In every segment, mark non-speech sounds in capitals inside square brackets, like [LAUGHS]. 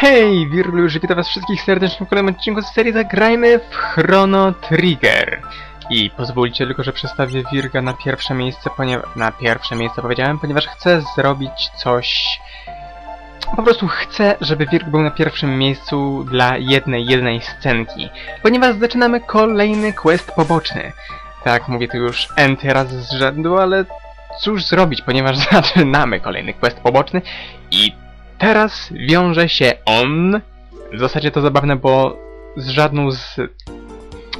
Hej, Wirluż, witam was wszystkich serdecznie w kolejnym odcinku z serii Zagrajmy w Chrono Trigger. I pozwólcie tylko, że przestawię Wirga na pierwsze miejsce, ponieważ... Na pierwsze miejsce powiedziałem, ponieważ chcę zrobić coś... Po prostu chcę, żeby Wirg był na pierwszym miejscu dla jednej, jednej scenki. Ponieważ zaczynamy kolejny quest poboczny. Tak, mówię tu już enty raz z rzędu, ale cóż zrobić, ponieważ [LAUGHS] zaczynamy kolejny quest poboczny i teraz wiąże się on. W zasadzie to zabawne, bo z żadną z.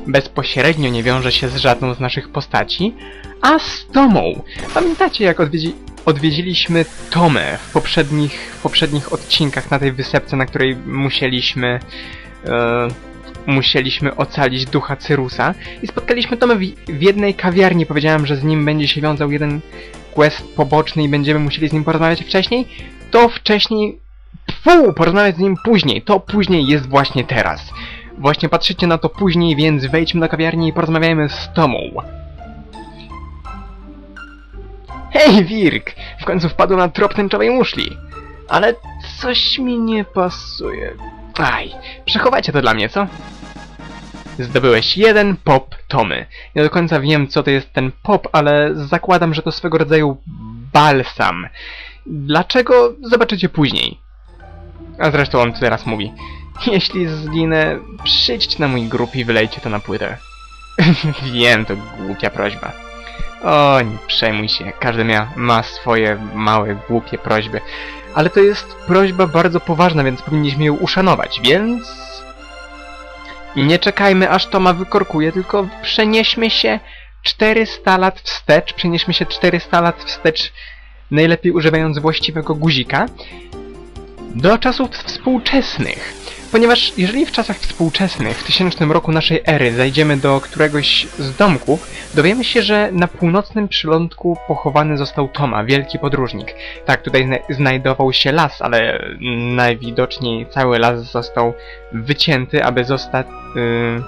bezpośrednio nie wiąże się z żadną z naszych postaci, a z Tomą. Pamiętacie, jak odwiedzi... odwiedziliśmy Tomę w poprzednich, w poprzednich odcinkach na tej wysepce, na której musieliśmy. E, musieliśmy ocalić ducha Cyrusa i spotkaliśmy Tomę w, w jednej kawiarni. Powiedziałem, że z nim będzie się wiązał jeden quest poboczny i będziemy musieli z nim porozmawiać wcześniej to wcześniej... Fu, porozmawiać z nim później. To później jest właśnie teraz. Właśnie patrzycie na to później, więc wejdźmy do kawiarni i porozmawiajmy z Tomą. Hej, Wirk! W końcu wpadł na trop tęczowej muszli. Ale coś mi nie pasuje. Aj, przechowajcie to dla mnie, co? Zdobyłeś jeden pop Tomy. Nie do końca wiem, co to jest ten pop, ale zakładam, że to swego rodzaju balsam. Dlaczego? Zobaczycie później. A zresztą on teraz mówi. Jeśli zginę, przyjdźcie na mój grób i wylejcie to na płytę. [LAUGHS] Wiem, to głupia prośba. O, nie przejmuj się. Każdy mia, ma swoje małe, głupie prośby. Ale to jest prośba bardzo poważna, więc powinniśmy ją uszanować, więc... Nie czekajmy, aż Toma wykorkuje, tylko przenieśmy się 400 lat wstecz, przenieśmy się 400 lat wstecz najlepiej używając właściwego guzika, do czasów współczesnych. Ponieważ jeżeli w czasach współczesnych, w tysięcznym roku naszej ery, zajdziemy do któregoś z domków, dowiemy się, że na północnym przylądku pochowany został Toma, wielki podróżnik. Tak, tutaj zna znajdował się las, ale najwidoczniej cały las został wycięty, aby zostać... Yy,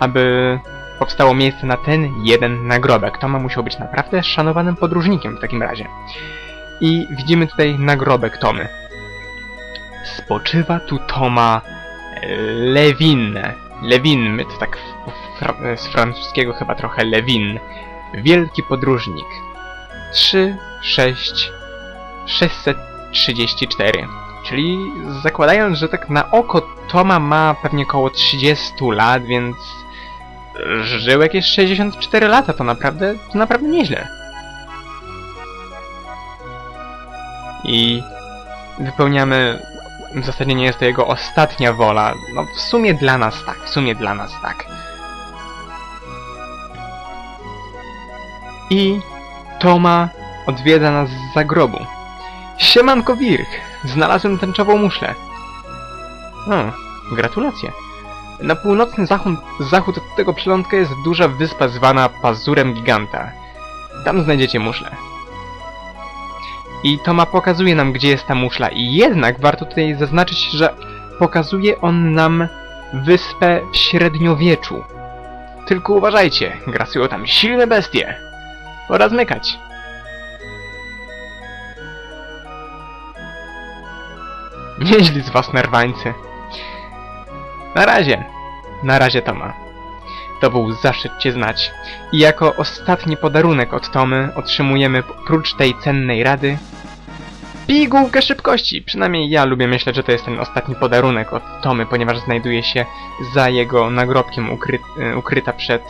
aby powstało miejsce na ten jeden nagrobek. Toma musiał być naprawdę szanowanym podróżnikiem w takim razie. I widzimy tutaj nagrobek Tomy. Spoczywa tu Toma e, Lewin. To tak z francuskiego chyba trochę Lewin. Wielki podróżnik. 3, 6, 634. Czyli zakładając, że tak na oko Toma ma pewnie około 30 lat, więc żył jakieś 64 lata, to naprawdę, to naprawdę nieźle. I wypełniamy, w zasadzie nie jest to jego ostatnia wola, no w sumie dla nas tak, w sumie dla nas tak. I Toma odwiedza nas z zagrobu. Siemanko Wirk, znalazłem tęczową muszlę. O, gratulacje. Na północny zachód, zachód od tego przylądka jest duża wyspa zwana Pazurem Giganta. Tam znajdziecie muszlę. I Toma pokazuje nam, gdzie jest ta muszla. I jednak warto tutaj zaznaczyć, że pokazuje on nam wyspę w średniowieczu. Tylko uważajcie, grasują tam silne bestie. Pora zmykać. Nieźli z was nerwańcy. Na razie. Na razie Toma. To był zaszczyt Cię znać. I jako ostatni podarunek od Tomy otrzymujemy prócz tej cennej rady pigułkę szybkości. Przynajmniej ja lubię myśleć, że to jest ten ostatni podarunek od Tomy, ponieważ znajduje się za jego nagrobkiem ukry y, ukryta przed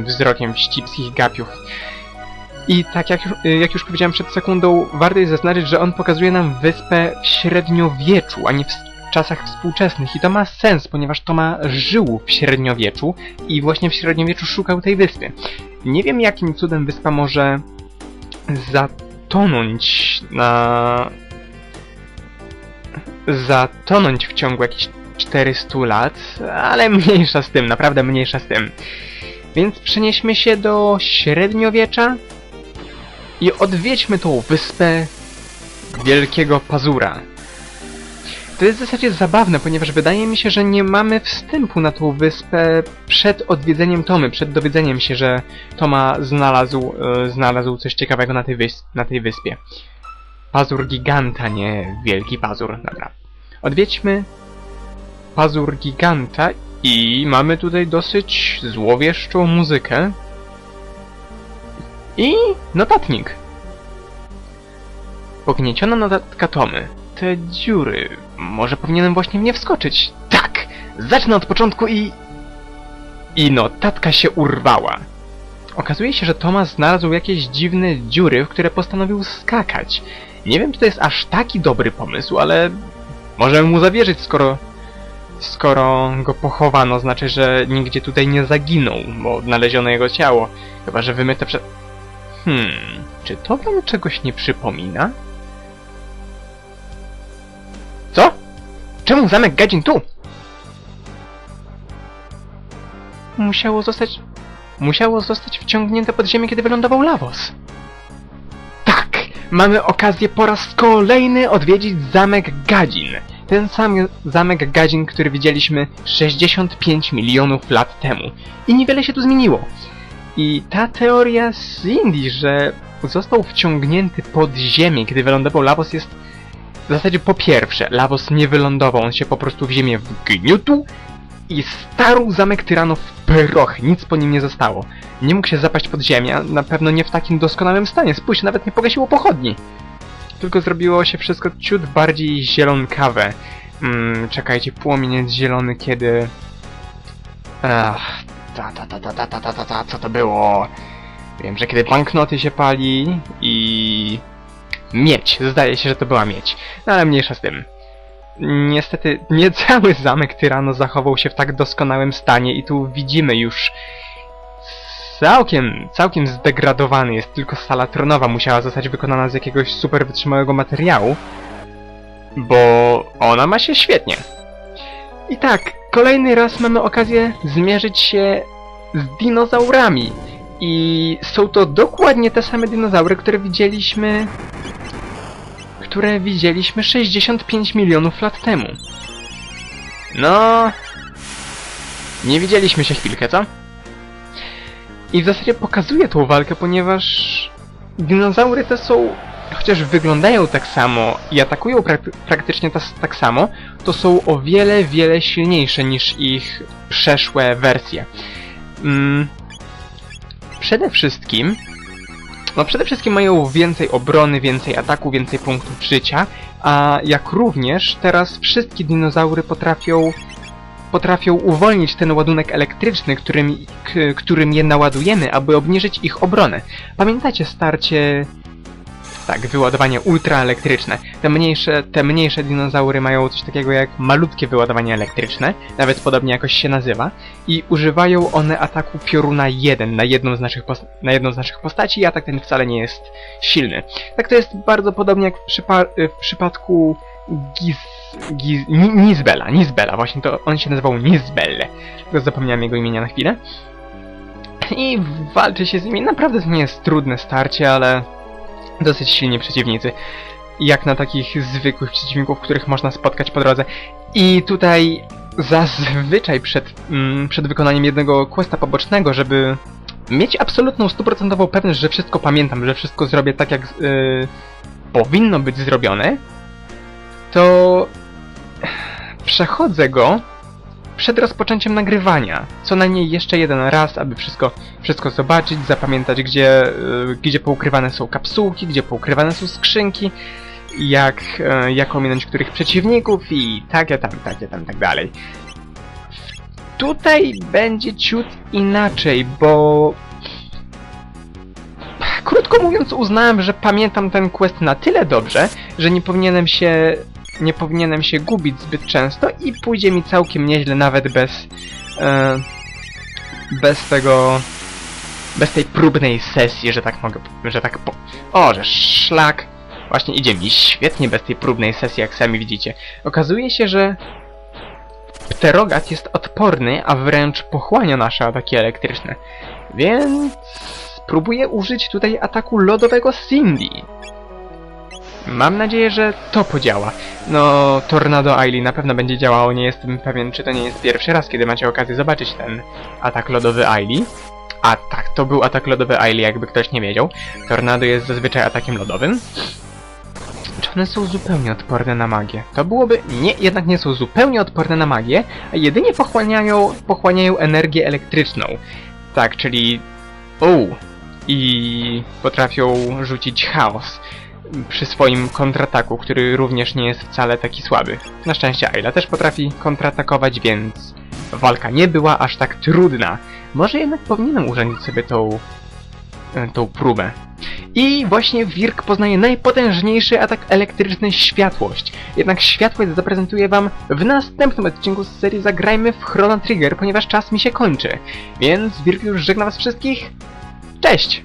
y, wzrokiem ścipskich gapiów. I tak jak, jak już powiedziałem przed sekundą, warto jest zaznaczyć, że on pokazuje nam wyspę w średniowieczu, a nie w czasach współczesnych i to ma sens, ponieważ Toma żył w średniowieczu i właśnie w średniowieczu szukał tej wyspy. Nie wiem jakim cudem wyspa może zatonąć na... zatonąć w ciągu jakichś 400 lat, ale mniejsza z tym, naprawdę mniejsza z tym. Więc przenieśmy się do średniowiecza i odwiedźmy tą wyspę Wielkiego Pazura. To jest w zasadzie zabawne, ponieważ wydaje mi się, że nie mamy wstępu na tą wyspę przed odwiedzeniem Tomy, przed dowiedzeniem się, że Toma znalazł, e, znalazł coś ciekawego na tej, wys na tej wyspie. Pazur giganta, nie wielki pazur, dobra. Odwiedźmy pazur giganta i mamy tutaj dosyć złowieszczą muzykę. I notatnik. Pognieciona notatka Tomy. Te dziury. Może powinienem właśnie w nie wskoczyć. Tak! Zacznę od początku i... I notatka się urwała. Okazuje się, że Tomas znalazł jakieś dziwne dziury, w które postanowił skakać. Nie wiem, czy to jest aż taki dobry pomysł, ale możemy mu zawierzyć, skoro skoro go pochowano, znaczy, że nigdzie tutaj nie zaginął, bo odnaleziono jego ciało. Chyba, że wymyte prze... Hmm, czy to wam czegoś nie przypomina? Czemu zamek Gadzin tu? Musiało zostać... Musiało zostać wciągnięte pod ziemię, kiedy wylądował Lavos. Tak! Mamy okazję po raz kolejny odwiedzić zamek Gadzin. Ten sam zamek Gadzin, który widzieliśmy 65 milionów lat temu. I niewiele się tu zmieniło. I ta teoria z Indii, że został wciągnięty pod ziemię, kiedy wylądował Lavos jest w zasadzie po pierwsze, Lavos nie wylądował, on się po prostu w ziemię wgniótł i starł zamek Tyranów w proch, nic po nim nie zostało. Nie mógł się zapaść pod ziemię, na pewno nie w takim doskonałym stanie, spójrz, nawet nie pogasiło pochodni. Tylko zrobiło się wszystko ciut bardziej zielonkawe. Mm, czekajcie, płomień jest zielony, kiedy... Ach, ta, ta, ta, ta, ta, ta, ta, ta, ta, co to było? Wiem, że kiedy banknoty się pali i... Miedź, zdaje się, że to była miedź. No ale mniejsza z tym. Niestety, nie [LAUGHS] cały zamek Tyrano zachował się w tak doskonałym stanie i tu widzimy już całkiem, całkiem zdegradowany jest. Tylko sala tronowa musiała zostać wykonana z jakiegoś super wytrzymałego materiału, bo ona ma się świetnie. I tak, kolejny raz mamy okazję zmierzyć się z dinozaurami. I są to dokładnie te same dinozaury, które widzieliśmy które widzieliśmy 65 milionów lat temu. No... Nie widzieliśmy się chwilkę, co? I w zasadzie pokazuje tą walkę, ponieważ dinozaury te są, chociaż wyglądają tak samo i atakują prak praktycznie tak samo, to są o wiele, wiele silniejsze niż ich przeszłe wersje. Mm. Przede wszystkim no przede wszystkim mają więcej obrony, więcej ataku, więcej punktów życia, a jak również teraz wszystkie dinozaury potrafią potrafią uwolnić ten ładunek elektryczny, którym, którym je naładujemy, aby obniżyć ich obronę. Pamiętacie starcie tak, wyładowanie ultraelektryczne. Te mniejsze, te mniejsze dinozaury mają coś takiego jak malutkie wyładowanie elektryczne, nawet podobnie jakoś się nazywa, i używają one ataku pioruna 1 na jedną z naszych, na jedną z naszych postaci i atak ten wcale nie jest silny. Tak to jest bardzo podobnie jak w, przypa w przypadku Giz... Giz... Nizbela, Nizbela, właśnie to on się nazywał Nizbel. Tylko zapomniałem jego imienia na chwilę. I walczy się z nimi. Naprawdę to nie jest trudne starcie, ale dosyć silni przeciwnicy. Jak na takich zwykłych przeciwników, których można spotkać po drodze. I tutaj zazwyczaj przed, mm, przed wykonaniem jednego questa pobocznego, żeby mieć absolutną, stuprocentową pewność, że wszystko pamiętam, że wszystko zrobię tak, jak yy, powinno być zrobione, to przechodzę go przed rozpoczęciem nagrywania. Co najmniej jeszcze jeden raz, aby wszystko, wszystko zobaczyć, zapamiętać, gdzie, yy, gdzie poukrywane są kapsułki, gdzie poukrywane są skrzynki, jak, yy, jak ominąć których przeciwników i takie tam, takie tam, tak dalej. Tutaj będzie ciut inaczej, bo... Krótko mówiąc uznałem, że pamiętam ten quest na tyle dobrze, że nie powinienem się nie powinienem się gubić zbyt często i pójdzie mi całkiem nieźle nawet bez e, bez tego bez tej próbnej sesji, że tak mogę, że tak po... O, że szlak! Właśnie idzie mi świetnie bez tej próbnej sesji, jak sami widzicie. Okazuje się, że pterogat jest odporny, a wręcz pochłania nasze ataki elektryczne. Więc spróbuję użyć tutaj ataku lodowego Cindy. Mam nadzieję, że to podziała. No, Tornado Ailey na pewno będzie działało, nie jestem pewien, czy to nie jest pierwszy raz, kiedy macie okazję zobaczyć ten atak lodowy Ailey. A tak, to był atak lodowy Ailey, jakby ktoś nie wiedział. Tornado jest zazwyczaj atakiem lodowym. one są zupełnie odporne na magię. To byłoby... Nie, jednak nie są zupełnie odporne na magię, a jedynie pochłaniają, pochłaniają energię elektryczną. Tak, czyli... O! I potrafią rzucić chaos przy swoim kontrataku, który również nie jest wcale taki słaby. Na szczęście Ayla też potrafi kontratakować, więc walka nie była aż tak trudna. Może jednak powinienem urządzić sobie tą, e, tą próbę. I właśnie Wirk poznaje najpotężniejszy atak elektryczny Światłość. Jednak Światłość zaprezentuję wam w następnym odcinku z serii Zagrajmy w Chrono Trigger, ponieważ czas mi się kończy. Więc Wirk już żegna was wszystkich. Cześć!